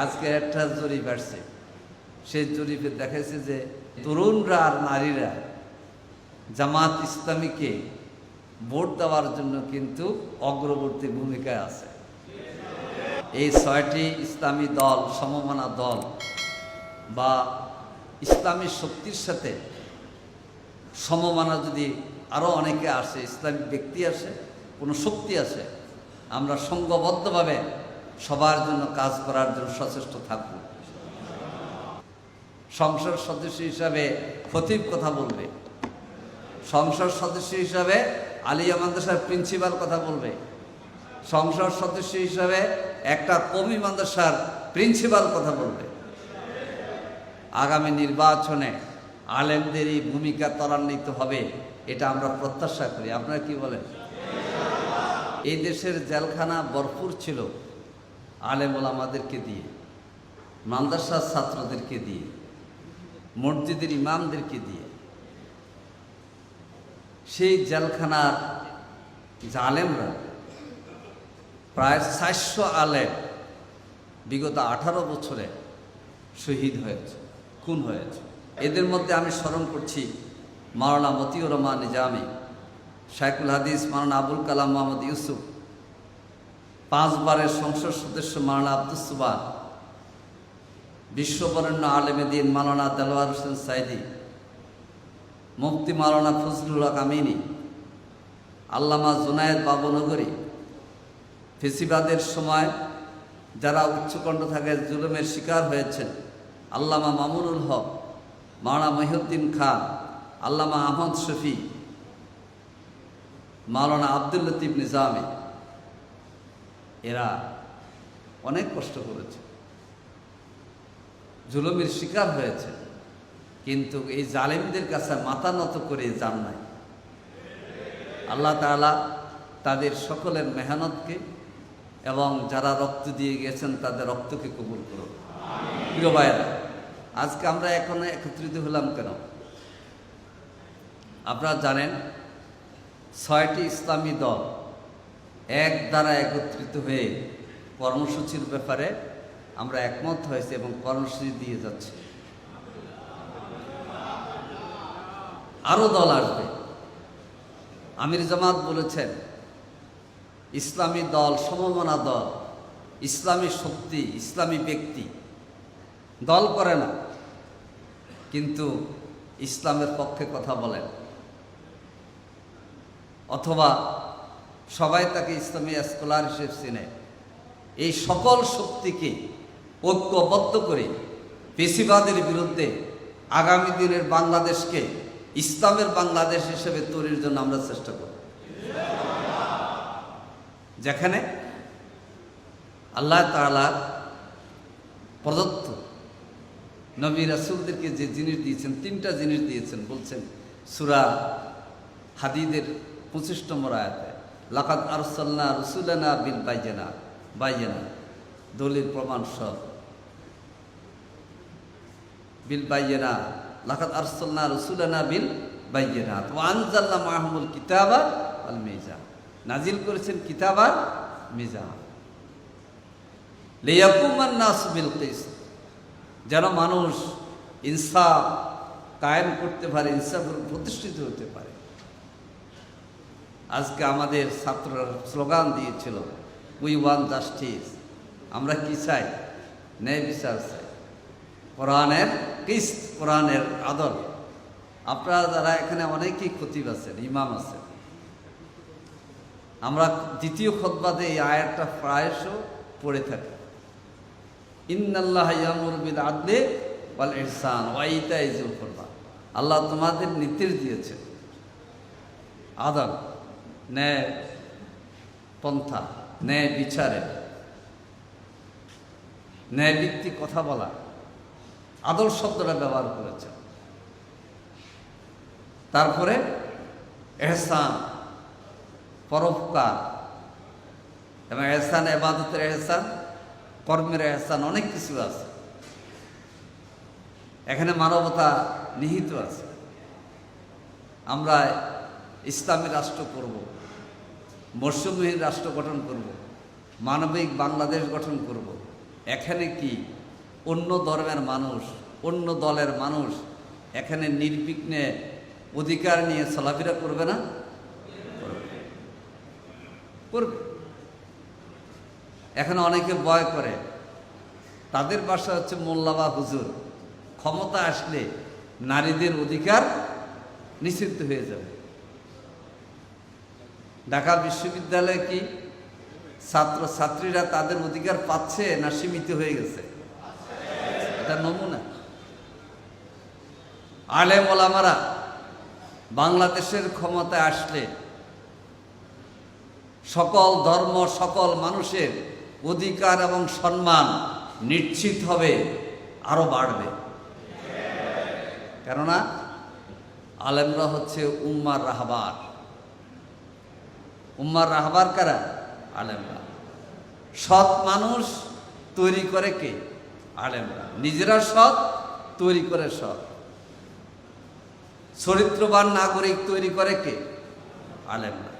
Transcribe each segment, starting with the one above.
আজকে একটা জরিপ আসছে। সেই জরিপে দেখাচ্ছে যে তরুণরা আর নারীরা জামাত ইসলামীকে ভোট দেওয়ার জন্য কিন্তু অগ্রবর্তী ভূমিকায় আছে। এই ছয়টি ইসলামী দল, সমমনা দল বা ইসলামী শক্তির সাথে সমমানা যদি আরও অনেকে আসে ইসলামিক ব্যক্তি আসে, কোনো শক্তি আসে, আমরা সংঘবদ্ধভাবে সবার জন্য কাজ করার জন্য সচেষ্ট থাকব। সংসদ সদস্য হিসাবে খতিব কথা বলবে। সংসদ সদস্য হিসাবে আলিয়া মাদ্রাসার প্রিন্সিপাল কথা বলবে। সংসদ সদস্য হিসাবে একটা কমি মাদ্রাসার প্রিন্সিপাল কথা বলবে। আগামী নির্বাচনে আলেমদের এই ভূমিকা ত্বরান্বিত হবে, এটা আমরা প্রত্যাশা করি। আপনারা কি বলেন? এই দেশের জেলখানা ভরপুর ছিল। আলেমুল আমাদেরকে দিয়ে, মাদ্রাসার ছাত্রদেরকে দিয়ে, মসজিদের ইমামদেরকে দিয়ে, সেই জেলখানার জালেমরা প্রায় চারশো আলেম বিগত আঠারো বছরে শহীদ হয়েছে, খুন হয়েছে। এদের মধ্যে আমি স্মরণ করছি মাওলানা মতিউর রহমান নিজামি শাইকুল হাদিস, মাওলানা আবুল কালাম মোহাম্মদ ইউসুফ পাঁচবারের সংসদ সদস্য মাওলানা আব্দুল সুবান বিশ্ববরেণ্য আলেমেদিন মালানা দেলোয়ার হোসেন সাইদি, মুফতি মালানা ফজলুল হক আমিনী, আল্লামা জুনায়েদ বাবুনগরী ফেসিবাদের সময় যারা উচ্চকণ্ঠ থাকে জুলুমের শিকার হয়েছেন, আল্লামা মামুনুল হক, মাওলানা মহিউদ্দিন খান, আল্লামা আহমদ শফি, মাওলানা আব্দুল লতিফ নিজামী এরা অনেক কষ্ট করেছে। জুলুমের শিকার হয়েছে। কিন্তু এই জালেমদের কাছে মাথা নত করে যান নাই। আল্লাহ তাআলা তাদের সকলের মেহনতকে এবং যারা রক্ত দিয়ে গেছেন তাদের রক্তকে কবুল করুন। প্রিয় ভাইয়েরা, আজকে আমরা এখন একত্রিত হলাম কেন? আপনারা জানেন, ছয়টি ইসলামী দল এক দ্বারা একত্রিত হয়ে কর্মসূচির ব্যাপারে আমরা একমত হয়েছি এবং কর্মসূচি দিয়ে যাচ্ছি। আরও দল আসবে। আমির জামাত বলেছেন, ইসলামী দল সমমনা দল, ইসলামী শক্তি, ইসলামী ব্যক্তি। দল করে না, কিন্তু ইসলামের পক্ষে কথা বলেন। অথবা সবাই তাকে ইসলামী স্কলার হিসেবে চিনে। এই সকল শক্তিকে ঐক্যবদ্ধ করে পেশিবাদের বিরুদ্ধে আগামী দিনের বাংলাদেশকে ইসলামের বাংলাদেশ হিসেবে তৈরির জন্য আমরা চেষ্টা করি যেখানে আল্লাহ তালার প্রদত্ত নবী রাসুলদেরকে যে জিনিস দিয়েছেন, তিনটা জিনিস দিয়েছেন। বলছেন, সুরা হাদিদের পঁচিশ নম্বর আয়াতে। লাকাত আরসাল্লা রসুলানা বিল বাইজেনা বাইজেনা দলিল প্রমাণ সব। বিল বাইজেনা লাকাত আরসাল্লা রসুলানা বিল বাইজেনা তো আনজাল্লা মাহমুল কিতাবা আল মেজা নাজিল করেছেন কিতাবা মিজা লিয়াকুমান নাস বিল কিস যেন মানুষ ইনসাফ কায়েম করতে পারে ইনসাফ প্রতিষ্ঠিত হতে পারে। আজকে আমাদের ছাত্ররা স্লোগান দিয়েছিল উই ওয়ান জাস্টিস আমরা কি চাই? ন্যায় বিচার চাই। কোরআনের কিস কোরআনের আদর আপনারা যারা এখানে অনেকেই খতিব আছেন, ইমাম আছেন, আমরা দ্বিতীয় খতবাদে এই আয়াতটা প্রায়শ পড়ে থাকি। ইন্নাল্লাহ ইয়ামুর বিল আদলে ওয়াল ইহসান, ওয়া ইতাই যিল কুরবা। আল্লাহ তোমাদের নির্দেশ দিয়েছে আদল। ন্যায় পন্থা ন্যায় বিচারে ন্যায় ভিত্তিক কথা বলা, আদল শব্দটা ব্যবহার করেছে। তারপরে এহসান, পরোপকার এবং এহসান, এবাদতের এহসান, কর্মের এহসান, অনেক কিছু আছে। এখানে মানবতা নিহিত আছে। আমরা ইসলামী রাষ্ট্র করব। মৎস্যবিহীন রাষ্ট্র গঠন করব, মানবিক বাংলাদেশ গঠন করব। এখানে কি অন্য ধর্মের মানুষ, অন্য দলের মানুষ এখানে নির্বিঘ্নে অধিকার নিয়ে চলাফেরা করবে না? করবে। এখানে অনেকে ভয় করে। তাদের বাসা হচ্ছে মোল্লা বা হুজুর। ক্ষমতা আসলে নারীদের অধিকার নিষিদ্ধ হয়ে যাবে। ঢাকা বিশ্ববিদ্যালয়ে কি ছাত্র ছাত্রীরা তাদের অধিকার পাচ্ছে না সীমিত হয়ে গেছে? এটা নমুনা। আলেম ওলামারা বাংলাদেশের ক্ষমতায় আসলে সকল ধর্ম, সকল মানুষের অধিকার এবং সম্মান নিশ্চিত হবে, আরও বাড়বে। কেননা আলেমরা হচ্ছে উম্মার রাহবার। উম্মার রাহবার কারা? আলেমরা। সৎ মানুষ তৈরি করে কে? আলেমরা। নিজেরা সৎ, তৈরি করে সৎ। চরিত্রবান নাগরিক তৈরি করে কে? আলেমরা।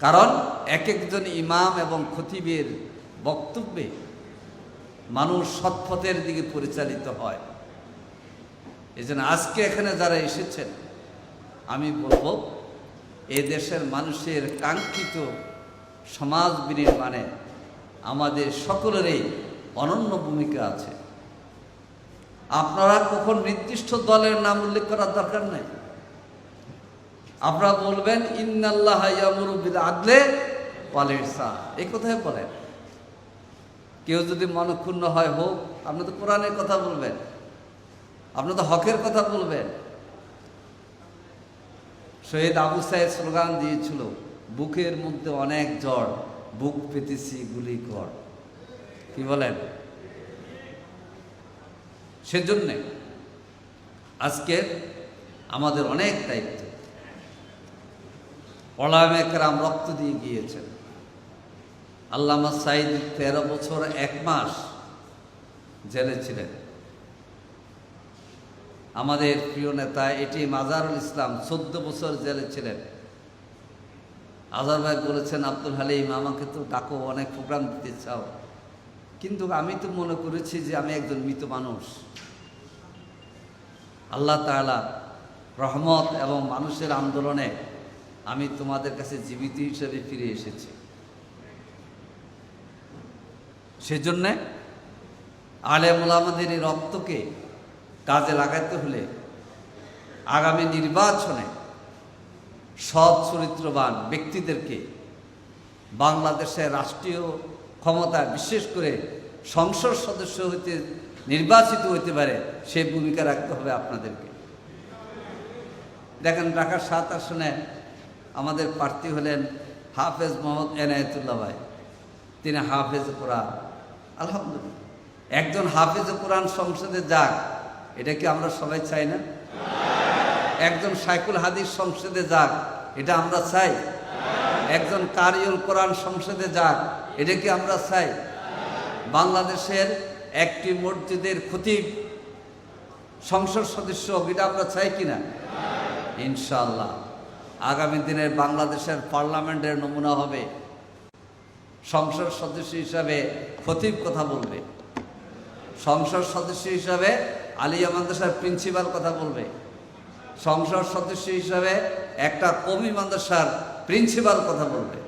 কারণ এক একজন ইমাম এবং খতিবের বক্তব্যে মানুষ সৎপথের দিকে পরিচালিত হয়। এই আজকে এখানে যারা এসেছেন, আমি বলব এ দেশের মানুষের কাঙ্ক্ষিত সমাজ বিনির্মাণে আমাদের সকলেরই অনন্য ভূমিকা আছে। আপনারা কখন নির্দিষ্ট দলের নাম উল্লেখ করার দরকার নেই। আপনারা বলবেন, ইন্নাল্লাহ আদলে ওয়াল ইহসান এই কথাই বলেন। কেউ যদি মনক্ষুণ্ণ হয়, হোক, আপনি তো কোরআনের কথা বলবেন। আপনি তো হকের কথা বলবেন। শহীদ আবু সাহেব স্লোগান দিয়েছিল, বুকের মধ্যে অনেক জ্বর, বুক পেতেছি গুলি কর। কি বলেন? সেজন্যে আজকে আমাদের অনেক দায়িত্ব। ওলামেকরাম রক্ত দিয়ে গিয়েছেন। আল্লামা সাইদ তেরো বছর এক মাস জেলে ছিলেন। আমাদের প্রিয় নেতা, এটি মাজারুল ইসলাম, চোদ্দ বছর জেলে ছিলেন। আজার ভাই বলেছেন, আব্দুল হালিম, আমাকে তো ডাকো, অনেক প্রোগ্রাম দিতে চাও। কিন্তু আমি তো মনে করেছি যে আমি একজন মৃত মানুষ। আল্লাহ তাআলা রহমত এবং মানুষের আন্দোলনে আমি তোমাদের কাছে জীবিত হিসেবে ফিরে এসেছি। সেজন্যে আলেম ওলামাদের এই রক্তকে কাজে লাগাইতে হলে আগামী নির্বাচনে সৎ চরিত্রবান ব্যক্তিদেরকে বাংলাদেশের রাষ্ট্রীয় ক্ষমতা বিশেষ করে সংসদ সদস্য হইতে নির্বাচিত হইতে পারে সেই ভূমিকা রাখতে হবে আপনাদেরকে। দেখেন ঢাকার সাত আসনে আমাদের প্রার্থী হলেন হাফেজ মোহাম্মদ এনায়েতুল্লাহ ভাই। তিনি হাফেজ কোরআন। আলহামদুলিল্লাহ। একজন হাফেজ কোরআন সংসদে যাক এটা কি আমরা সবাই চাই না? একজন সাইকুল হাদিস সংসদে যাক, এটা আমরা চাই। একজন কারিউল কোরআন সংসদে যাক, এটা কি আমরা চাই? বাংলাদেশের একটি মসজিদের খতিব, সংসদ সদস্য, এটা আমরা চাই কিনা ইনশাল্লাহ আগামী দিনের বাংলাদেশের পার্লামেন্টের নমুনা হবে। সংসদ সদস্য হিসাবে খতিব কথা বলবে। সংসদ সদস্য হিসাবে আলিয়া মাদ্রাসার প্রিন্সিপাল কথা বলবে। সংসদ সদস্য হিসাবে একটা কমি মাদ্রাসার প্রিন্সিপাল কথা বলবে।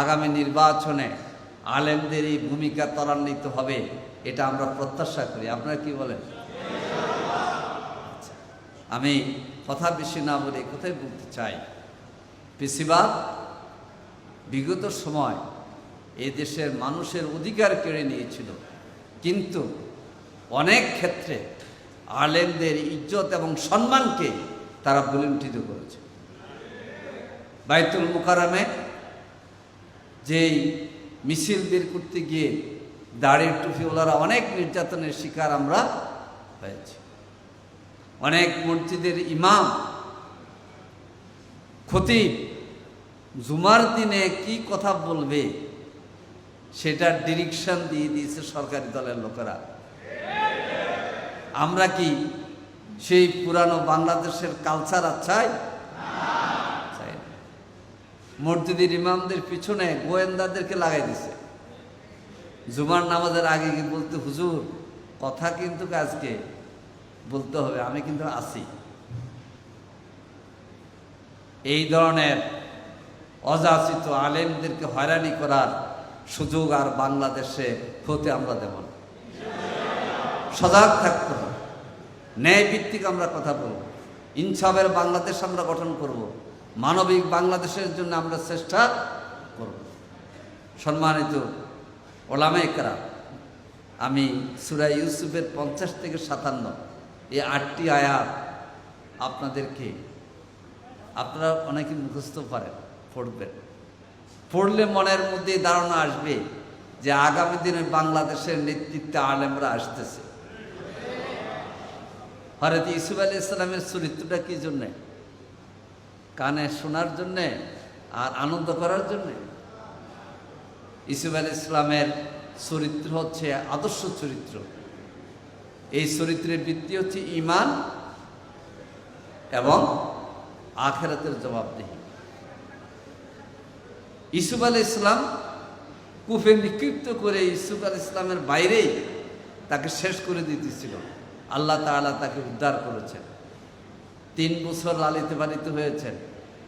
আগামী নির্বাচনে আলেমদের এই ভূমিকা ত্বরান্বিত হবে এটা আমরা প্রত্যাশা করি। আপনারা কি বলেন? আচ্ছা, আমি কথা বেশি না বলে কোথায় বলতে চাই। বেশিরভাগ বিগত সময় এই দেশের মানুষের অধিকার কেড়ে নিয়েছিল কিন্তু অনেক ক্ষেত্রে আলেমদের ইজ্জত এবং সম্মানকে তারা বুলুণ্ঠিত করেছে। বাইতুল মুকারামে যেই মিছিল বের করতে গিয়ে দাড়ির টুপিওয়ালারা অনেক নির্যাতনের শিকার আমরা হয়েছি। অনেক মসজিদের ইমাম খতিব জুমার দিনে কি কথা বলবে সেটার ডিরেকশন দিয়ে দিয়েছে সরকারি দলের লোকেরা। আমরা কি সেই পুরানো বাংলাদেশের কালচার আর চাই? মসজিদের ইমামদের পিছনে গোয়েন্দাদেরকে লাগাই দিছে। জুমার নামাজের আগে কি বলতে, হুজুর, কথা কিন্তু আজকে বলতে হবে, আমি কিন্তু আছি। এই ধরনের অযাচিত আলেমদেরকে হয়রানি করার সুযোগ আর বাংলাদেশে হতে আমরা দেব না। সজাগ থাকতে হবে। ন্যায় ভিত্তিক আমরা কথা বলব। ইনসাফের বাংলাদেশ আমরা গঠন করব। মানবিক বাংলাদেশের জন্য আমরা চেষ্টা করব। সম্মানিত ওলামাইকরা আমি সুরা ইউসুফের পঞ্চাশ থেকে সাতান্ন, এই আটটি আয়াত আপনাদেরকে, আপনারা অনেকে মুখস্থ পারেন পড়বেন। পড়লে মনের মধ্যে ধারণা আসবে যে আগামী দিনে বাংলাদেশের নেতৃত্বে আলেমরা আসতেছে। হরত ইসুফ আলী ইসলামের চরিত্রটা কি জন্যে? কানে শোনার জন্যে আর আনন্দ করার জন্যে? ইসুফ আলী ইসলামের চরিত্র হচ্ছে আদর্শ চরিত্র। এই চরিত্রের ভিত্তি হচ্ছে ইমান এবং আখেরাতের জবাবদিহি। ইসুফ আলী ইসলাম কুফে নিক্ষিপ্ত করে ইসুফ আল ইসলামের বাইরেই তাকে শেষ করে দিতেছিল। আল্লাহ তাআলা তাকে উদ্ধার করেছেন। তিন বছর লালিত পালিত হয়েছেন।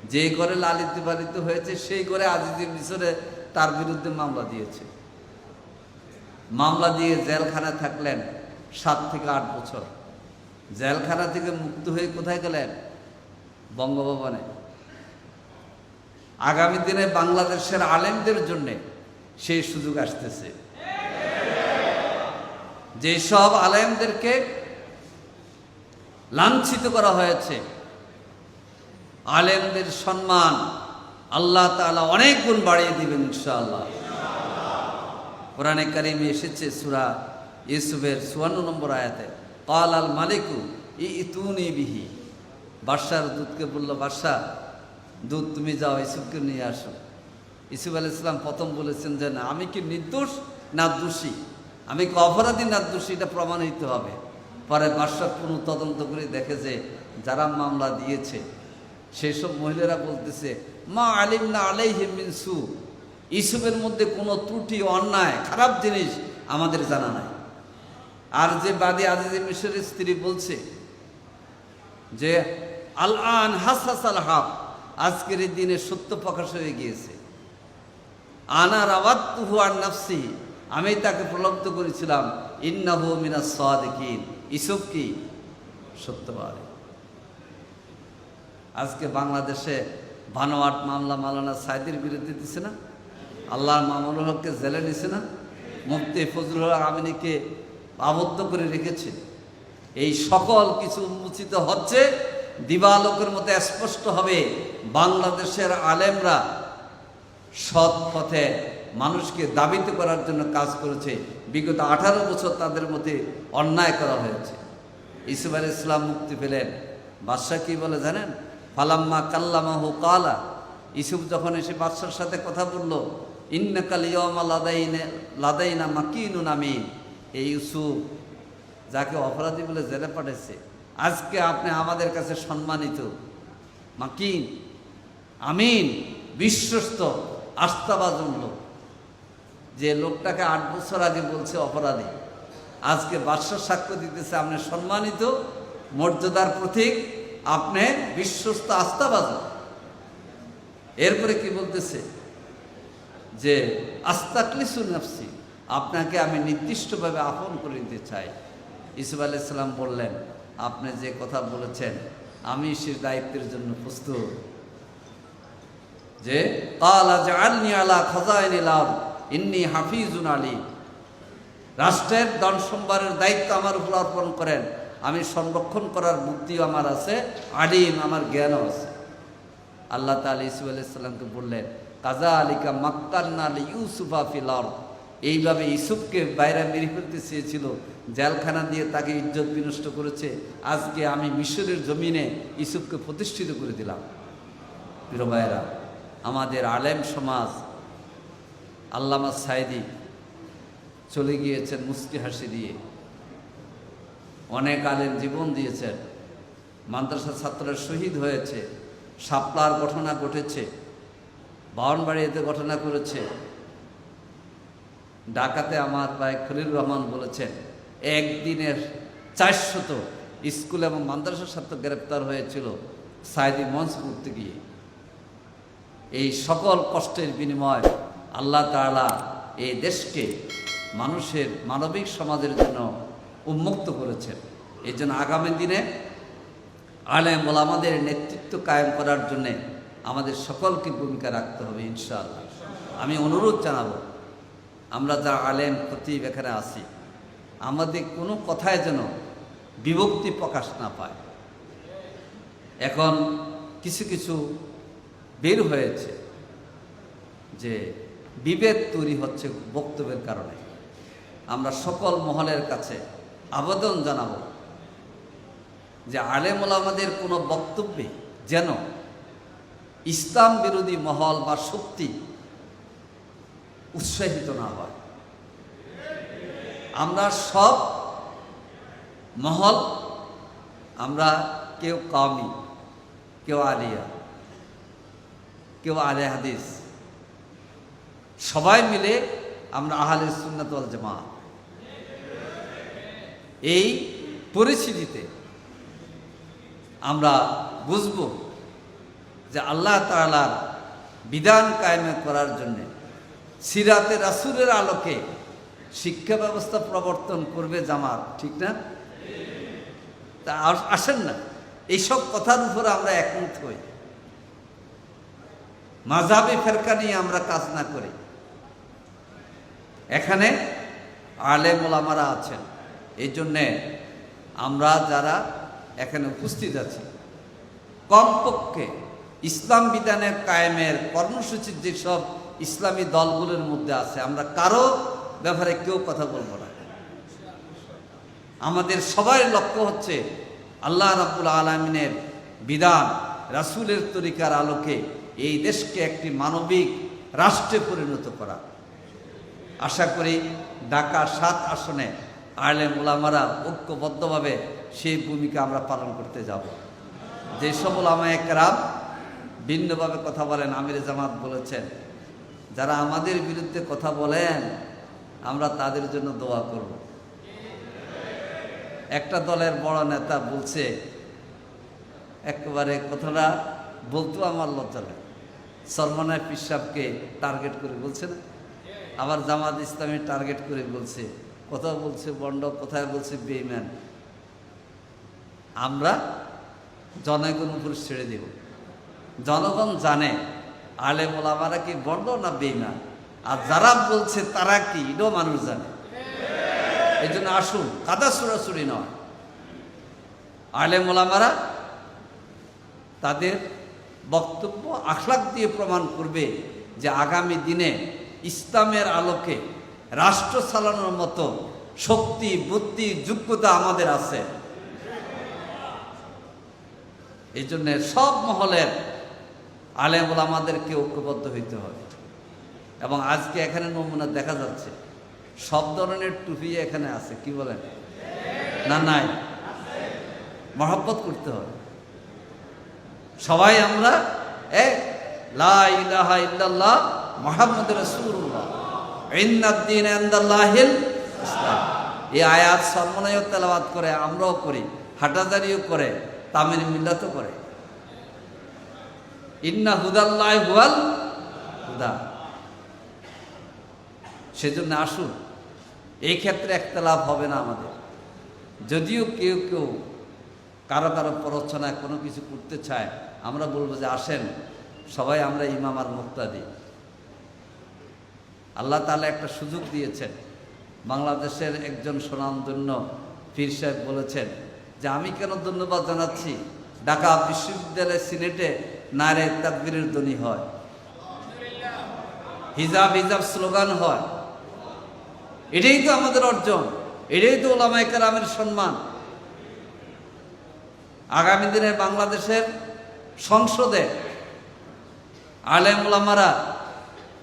যে ঘরে লালিত পালিত হয়েছে, সেই ঘরে আজিজি মিশরে তার বিরুদ্ধে মামলা দিয়েছে। মামলা দিয়ে জেলখানা থাকলেন সাত থেকে আট বছর। জেলখানা থেকে মুক্ত হয়ে কোথায় গেলেন? বঙ্গভবনে। আগামী দিনে বাংলাদেশের আলেমদের জন্যে সেই সুযোগ আসতেছে। যেসব আলেমদেরকে লাঞ্ছিত করা হয়েছে। আলেমদের সম্মান আল্লাহ তাআলা অনেক গুণ বাড়িয়ে দিবেন ইনশাআল্লাহ। কোরআনে কারিমে এসেছে সুরা ইউসুফের চুয়ান্ন নম্বর আয়াতে কাল আল মালিকু ইতুনি বিহি। বাদশার দুধকে বলল বাদশাহ দুধ তুমি যাও ইসুফকে নিয়ে আসো। ইসুফ আল ইসলাম প্রথম বলেছেন যে, না, আমি কি নির্দোষ না দোষী? আমি কি অপরাধী না দোষী? এটা প্রমাণিত হবে। পরে বাদশাহ পুনঃ তদন্ত করে দেখে যে যারা মামলা দিয়েছে সেই সব মহিলারা বলতেছে, মা আলিম না আলাইহি মিনসু ইসুফের মধ্যে কোনো ত্রুটি, অন্যায়, খারাপ জিনিস আমাদের জানা নাই। আর যে বাদী আজিজি মিশরের স্ত্রী বলছে যে আল আন হাসাস আল হাফ আজকের এই দিনে সত্য প্রকাশ হয়ে গিয়েছে। আনার আবাদ তুহু আর নাফসি আমি তাকে প্রলব্ধ করেছিলাম, ইন্নাহু মিনা সাদিকিন। ইসব কি? সত্যবাদী। আজকে বাংলাদেশে বানোয়াট মামলা মালানা সাইদের বিরুদ্ধে দিছে না? আল্লাহর মামুনুল হককে জেলে নিছে না? মুফতি ফজলুল হক আমিনীকে আবদ্ধ করে রেখেছে। এই সকল কিছু উন্মোচিত হচ্ছে, দিবালোকের মতো স্পষ্ট হবে বাংলাদেশের আলেমরা সৎ পথে মানুষকে দাবিত করার জন্য কাজ করেছে। বিগত আঠারো বছর তাদের মধ্যে অন্যায় করা হয়েছে। ইসুফ ইসলাম মুক্তি পেলেন। বাদশাহ কি বলে জানেন? ফালাম্মা কাল্লামাহু কালা ইসুফ যখন এসে বাদশার সাথে কথা বলল, ইন্নাকাল ইয়মা লাদাইনে, লাদাইনা মাকিনুন আমিন। এই ইউসুফ যাকে অপরাধী বলে জেলে পাঠাইছে, আজকে আপনি আমাদের কাছে সম্মানিত। মাকিন, আমিন, বিশ্বস্ত, আস্থাবাজন লোক। যে লোকটাকে আট বছর আগে বলছে অপরাধী। আজকে বাদশার সাক্ষ্য দিতেছে, আপনি সম্মানিত, মর্যাদার প্রতীক, আপনি বিশ্বস্ত আস্থাবাজন এরপরে কি বলতেছে? যে, আস্তাকলিসু নাফসি, আপনাকে আমি নির্দিষ্টভাবে আপন করে দিতে চাই। ইসুফ আলাইসাল্লাম বললেন, আপনি যে কথা বলেছেন, আমি সে দায়িত্বের জন্য প্রস্তুত। যে, কালা জাআলনি আলা খাজাইনিল আরদ। ইন্নি হাফিজুন আলী রাষ্ট্রের ধন সম্ভারের দায়িত্ব আমার উপর অর্পণ করেন। আমি সংরক্ষণ করার বুদ্ধিও আমার আছে, আলিম আমার জ্ঞানও আছে। আল্লাহ তাআলা ইসুফ আলাইসাল্লামকে বললেন, কাজা আলিকা মাক্কান্না আলী ইউসুফা ফিল এইভাবে ইসুফকে বাইরে মেরে ফেলতে চেয়েছিল, জেলখানা দিয়ে তাকে ইজ্জত বিনষ্ট করেছে। আজকে আমি মিশরের জমিনে ইসুফকে প্রতিষ্ঠিত করে দিলাম। প্রিয় ভাইয়েরা, আমাদের আলেম সমাজ আল্লামা সাইদি চলে গিয়েছেন মুস্কি হাসি দিয়ে। অনেক আলেম জীবন দিয়েছেন। মাদ্রাসা ছাত্ররা শহীদ হয়েছে। শাপলার ঘটনা ঘটেছে। বাউনবাড়িতে ঘটনা করেছে। ঢাকাতে আমার ভাই খলিল রহমান বলেছেন, একদিনের চারশত স্কুল এবং মাদ্রাসার ছাত্র গ্রেপ্তার হয়েছিল সাইদি মঞ্চ করতে গিয়ে। এই সকল কষ্টের বিনিময় আল্লাহ তাআলা এই দেশকে মানুষের মানবিক সমাজের জন্য উন্মুক্ত করেছেন। এই জন্য আগামী দিনে আলেম ওলামাদের নেতৃত্ব কায়েম করার জন্যে আমাদের সকলকে ভূমিকা রাখতে হবে ইনশাআল্লাহ। আমি অনুরোধ জানাব, আমরা যারা আলেম, খতিব এখানে আছি, আমাদের কোনো কথায় যেন বিভক্তি প্রকাশ না পায়। এখন কিছু কিছু বের হয়েছে যে বিভেদ তৈরি হচ্ছে বক্তব্যের কারণে। আমরা সকল মহলের কাছে আবেদন জানাব যে আলেম ওলামাদের কোনো বক্তব্যে যেন ইসলাম বিরোধী মহল বা শক্তি উৎসাহিত না হয়। আমরা সব মহল, আমরা কেউ কামি কেউ আলিয়া, কেউ আলে হাদিস সবাই মিলে আমরা আহলে সুন্নাত ওয়াল জামা এই পরিস্থিতিতে আমরা বুঝব যে আল্লাহ তাআলার বিধান কায়েমে করার জন্যে সিরাতে রাসুলের আলোকে শিক্ষা ব্যবস্থা প্রবর্তন করবে জামাত, ঠিক না? তা আসেন না। এইসব কথার উপরে আমরা একমত হই। মাঝাবি ফেরকা নিয়ে আমরা কাজ না করি। এখানে আলে মোলামারা আছেন। এই জন্যে আমরা যারা এখানে উপস্থিত আছি, কমপক্ষে ইসলাম বিধানের কায়েমের কর্মসূচির যেসব ইসলামী দলগুলোর মধ্যে আছে, আমরা কারও ব্যাপারে কেউ কথা বলব না। আমাদের সবার লক্ষ্য হচ্ছে আল্লাহ রাব্বুল আলমিনের বিধান, রাসূলের তরিকার আলোকে এই দেশকে একটি মানবিক রাষ্ট্রে পরিণত করা। আশা করি ঢাকা সাত আসনে আলেম ওলামারা ঐক্যবদ্ধভাবে সেই ভূমিকা আমরা পালন করতে যাব। যে সব ওলামা একরাম ভিন্নভাবে কথা বলেন, আমির জামাত বলেছেন, যারা আমাদের বিরুদ্ধে কথা বলেন, আমরা তাদের জন্য দোয়া করব। একটা দলের বড় নেতা বলছে, একেবারে কথাটা বলতো আমার লজ্জা সলমানের পিসাবকে টার্গেট করে বলছে না? আবার জামাত ইসলামী টার্গেট করে বলছে, কোথাও বলছে বন্ড, কোথায় বলছে বেইম্যান আমরা জনগণ উপর ছেড়ে দেব। জনগণ জানে আলেম ওলামারা কি বন্ড না বেইমান। আর যারা বলছে তারা কি, এটাও মানুষ জানে। এই জন্য আসুন, কাদা সুরাসুরি নয়। আলেম ওলামারা তাদের বক্তব্য আখলাক দিয়ে প্রমাণ করবে যে আগামী দিনে ইসলামের আলোকে রাষ্ট্র চালানোর মতো শক্তি, বুদ্ধি, যোগ্যতা আমাদের আছে। এই জন্যে সব মহলের আলেম আমাদেরকে ঐক্যবদ্ধ হইতে হবে। এবং আজকে এখানে নমুনা দেখা যাচ্ছে, সব ধরনের টুপি এখানে আছে, কি বলেন? না, নাই? মহব্বত করতে হবে। সবাই আমরা এক? লা ইলাহা ইল্লাল্লাহ মুহাম্মদ রাসূলুল্লাহ। ইন্নাদ্দিন ইনদাল্লাহিল ইসলাম এই আয়াত সর্বনয় তেলাওয়াত করে, আমরাও করি, হাটাজারিও করে, তামিল মিল্লাতও করে। ইন্না হুদাল্লাহ হুয়াল হুদা। সেজন্য আসুন, এই ক্ষেত্রে একতলাভ হবে না আমাদের। যদিও কেউ কেউ কারও কারও প্ররোচনায় কোনো কিছু করতে চায়, আমরা বলব যে আসেন, সবাই আমরা ইমাম আর মুক্তা দিই আল্লাহ তাআলা একটা সুযোগ দিয়েছেন। বাংলাদেশের একজন স্বনামধন্য পীর সাহেব বলেছেন যে, আমি কেন ধন্যবাদ জানাচ্ছি? ঢাকা বিশ্ববিদ্যালয়ের সিনেটে নারে তাকবীরের ধ্বনি হয়। হিজাব হিজাব স্লোগান হয়। এটাই তো আমাদের অর্জন। এটাই তো ওলামাই কালামের সম্মান। আগামী দিনে বাংলাদেশের সংসদে আলেম ওলামারা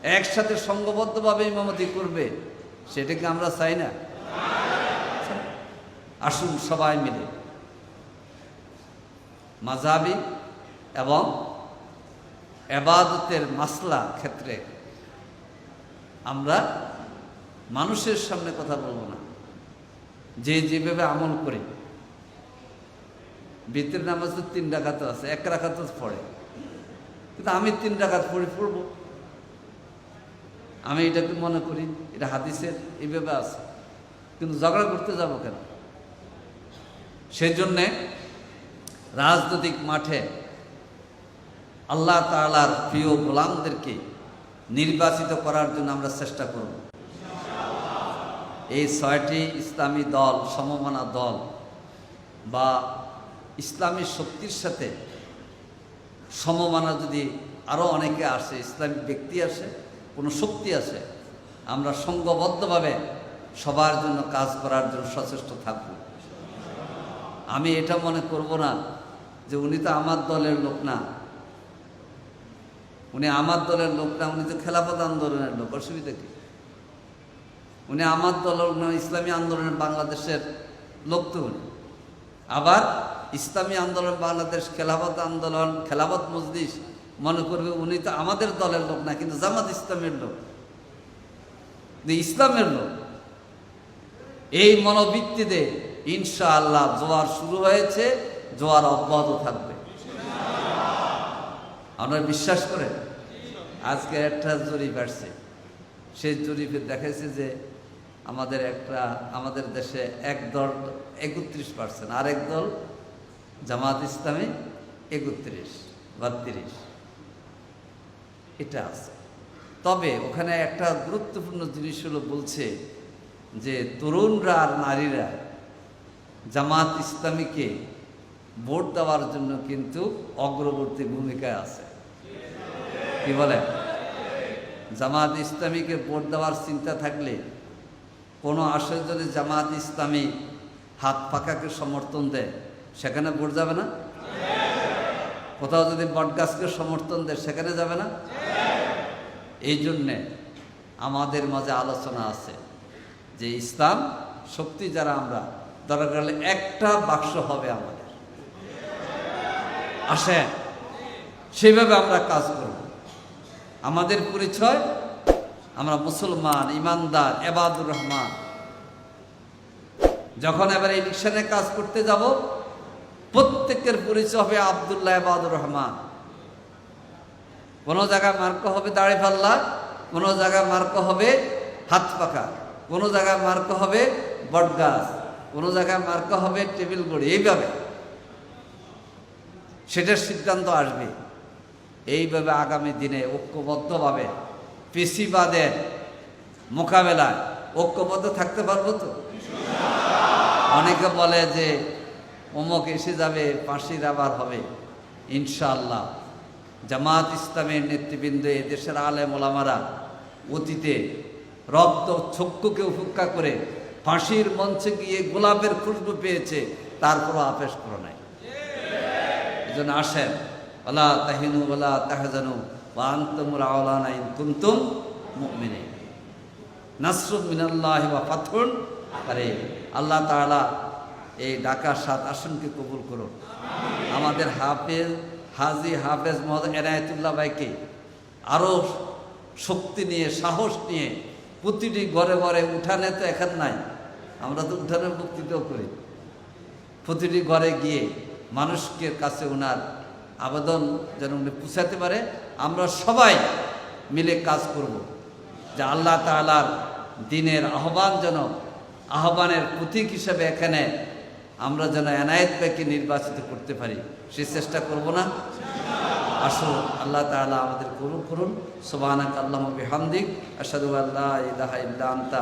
একসাথে সংঘবদ্ধভাবে ইমামতি করবে, সেটাকে আমরা চাই না। আসুন সবাই মিলে মাঝাবি এবং এবাদতের মাসলা ক্ষেত্রে আমরা মানুষের সামনে কথা বলব না। যে যেভাবে আমল করে ভিতরে নামাজ তো তিন রাখাত আছে, এক রাখাত পড়ে। কিন্তু আমি তিন ডাকাত পড়ে পড়ব। আমি এটাকে মনে করি? এটা হাদিসের এইভাবে আছে। কিন্তু ঝগড়া করতে যাব কেন? সেই জন্যে রাজনৈতিক মাঠে আল্লাহ তাআলার প্রিয় গোলামদেরকে নির্বাচিত করার জন্য আমরা চেষ্টা করব। এই ছয়টি ইসলামী দল, সমমানা দল বা ইসলামী শক্তির সাথে সমমানা যদি আরও অনেকে আসে ইসলামিক ব্যক্তি আসে কোনো শক্তি আছে, আমরা সঙ্গবদ্ধভাবে সবার জন্য কাজ করার জন্য সচেষ্ট থাকব। আমি এটা মনে করব না যে উনি তো আমার দলের লোক না। উনি আমার দলের লোক না, উনি তো খেলাফত আন্দোলনের লোক, অসুবিধা কি? উনি আমার দলের ইসলামী আন্দোলনের বাংলাদেশের লোক তো উনি। আবার ইসলামী আন্দোলন, বাংলাদেশ খেলাফত আন্দোলন, খেলাফত মজলিস মনে করবে উনি তো আমাদের দলের লোক না, কিন্তু জামাত ইসলামের লোক। ইসলামের লোক। এই মনোবৃত্তিতে ইনশাআল্লাহ জোয়ার শুরু হয়েছে, জোয়ার অব্যাহত থাকবে। আপনারা বিশ্বাস করেন? আজকে একটা জরিপ আসছে। সেই জরিপে দেখাইছে যে আমাদের একটা, আমাদের দেশে এক দল একত্রিশ পার্সেন্ট, আরেক দল জামাত ইসলামী একত্রিশ বত্রিশ এটা আছে তবে ওখানে একটা গুরুত্বপূর্ণ জিনিস হলো বলছে যে তরুণরা আর নারীরা জামাত ইসলামীকে ভোট দেওয়ার জন্য কিন্তু অগ্রবর্তী ভূমিকায় আছে। কি বলে? জামাত ইসলামীকে ভোট দেওয়ার চিন্তা থাকলে কোনো আসে যদি জামাত ইসলামী হাত পাকাকে সমর্থন দেয়, সেখানে ভোট যাবে না? কোথাও যদি বটগাছকে সমর্থন দেয়, সেখানে যাবে না? এই জন্যে আমাদের মাঝে আলোচনা আছে যে ইসলাম শক্তি যারা আমরা, দরকার হলে একটা বাক্স হবে আমাদের। আসে সেভাবে আমরা কাজ করব। আমাদের পরিচয়, আমরা মুসলমান, ইমানদার, এবাদুর রহমান। যখন এবার ইলেকশনে কাজ করতে যাব, প্রত্যেকের পরিচয় হবে আবদুল্লাহ এবাদুর রহমান। কোনো জায়গায় মার্ক হবে দাড়ি পাল্লা কোনো জায়গায় মার্ক হবে হাত পাকা কোনো জায়গায় মার্ক হবে বটগাছ, কোনো জায়গায় মার্ক হবে টেবিল গড়ি, এইভাবে। সেটার সিদ্ধান্ত আসবে। এইভাবে আগামী দিনে ঐক্যবদ্ধভাবে পেশিবাদের মোকাবেলায় ঐক্যবদ্ধ থাকতে পারব তো? অনেকে বলে যে অমুক এসে যাবে ফাঁসির আবার হবে। ইনশাআল্লাহ। জামাত ইসলামের নেতৃবৃন্দ এ দেশের আলেম ওলামারা অতীতে রক্ত চক্ষুকে উপেক্ষা করে ফাঁসির মঞ্চে গিয়ে গোলাপের খুশবু পেয়েছে তারপরও আপেশ করো নাই। এজন্য আসেন, ওলা তাহিনু ওলা তাহজানু বা আন্তমুর আওলানা ইন কুন্তুম মুমিনে নাসরুম মিনাল্লাহ বা ফাথুন আরে আল্লাহ তাআলা এই ঢাকা সাত আসনকে কবুল করুন। আমাদের হাফেজ হাজি হাফেজ মোহাম্মদ এনায়েতুল্লাহ ভাইকে আরও শক্তি নিয়ে, সাহস নিয়ে প্রতিটি ঘরে ঘরে উঠানে তো এখন নাই। আমরা তো উঠানের বক্তৃতাও করি। প্রতিটি ঘরে গিয়ে মানুষকে কাছে ওনার আবেদন যেন উনি পুষাতে পারে। আমরা সবাই মিলে কাজ করব। যে আল্লাহ তালার দিনের আহ্বান যেন আহ্বানের প্রতীক হিসেবে এখানে আমরা যেন এনায়েত ভাইকে নির্বাচিত করতে পারি, সে চেষ্টা করব না। আসো, আল্লাহ তালা আমাদের করুন করুন। সোবাহ আল্লাহ বিহামদিক আসাদু আল্লাহ ইলাহা ইল্লা আনতা